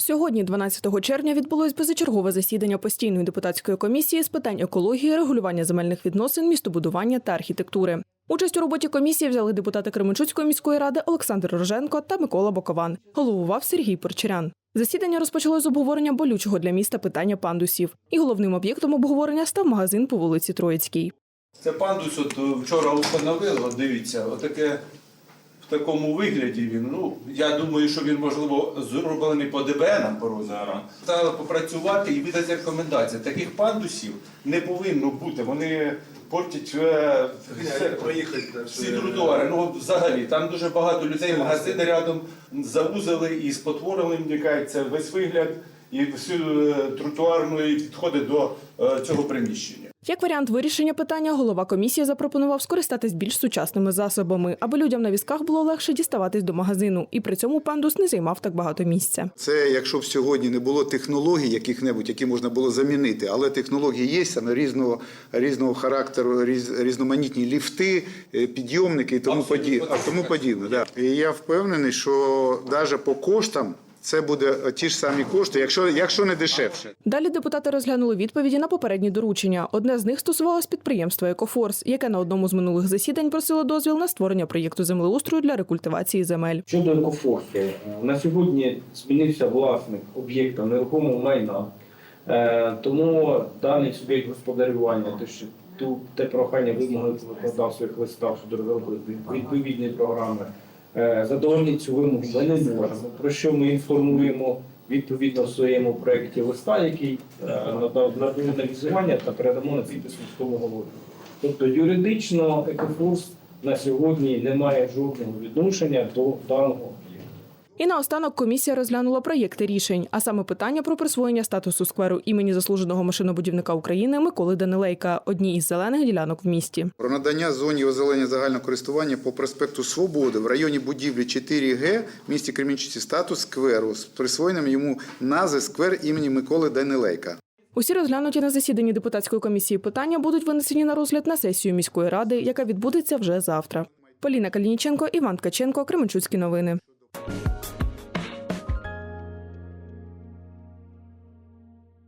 Сьогодні, 12 червня, відбулось позачергове засідання постійної депутатської комісії з питань екології, регулювання земельних відносин, містобудування та архітектури. Участь у роботі комісії взяли депутати Кременчуцької міської ради Олександр Роженко та Микола Бокован. Головував Сергій Порчарян. Засідання розпочалось з обговорення болючого для міста питання пандусів. І головним об'єктом обговорення став магазин по вулиці Троїцькій. Це пандус от е, вчора встановили, от дивіться, отаке в такому вигляді він. Ну, я думаю, що він, можливо, зроблений по ДБНам по розмірам. Треба попрацювати і видати рекомендації. Таких пандусів не повинно бути. Вони портять е, все- всі тротуари. Ну, взагалі, там дуже багато людей, магазини рядом завузили і спотворили, мені кажеться, весь вигляд і всю е, тротуарну і підходи до е, цього приміщення. Як варіант вирішення питання, голова комісії запропонував скористатись більш сучасними засобами, аби людям на візках було легше діставатись до магазину, і при цьому пандус не займав так багато місця. Це якщо б сьогодні не було технологій яких-небудь, які можна було замінити, але технології є саме різного, різного характеру, різ, різноманітні ліфти, е, підйомники і тому, Абсолютно. поді, а тому подібне. Да. І я впевнений, що навіть по коштам це буде ті ж самі кошти, якщо, якщо не дешевше. Далі депутати розглянули відповіді на попередні доручення. Одне з них стосувалось підприємства Екофорс, яке на одному з минулих засідань просило дозвіл на створення проєкту землеустрою для рекультивації земель. Щодо екофорсу, е, на сьогодні змінився власник об'єкта нерухомого майна, Е, тому даний суб'єкт господарювання, те, що ту те прохання вимоги викладав своїх листах щодо розробити відповідні програми, е, задовольнити цю вимогу ми не можемо. Про що ми інформуємо відповідно в своєму проєкті листа, який е, надав на візування та передамо на підпис міському голові. Тобто юридично екофорс на сьогодні не має жодного відношення до даного. І наостанок комісія розглянула проєкти рішень, а саме питання про присвоєння статусу скверу імені заслуженого машинобудівника України Миколи Данилейка, одній із зелених ділянок в місті. Про надання зоні озеленення загального користування по проспекту Свободи в районі будівлі 4Г в місті Кремінчиці статус скверу з присвоєнням йому назви сквер імені Миколи Данилейка. Усі розглянуті на засіданні депутатської комісії питання будуть винесені на розгляд на сесію міської ради, яка відбудеться вже завтра. Поліна Калініченко, Іван Ткаченко, Кременчуцькі новини.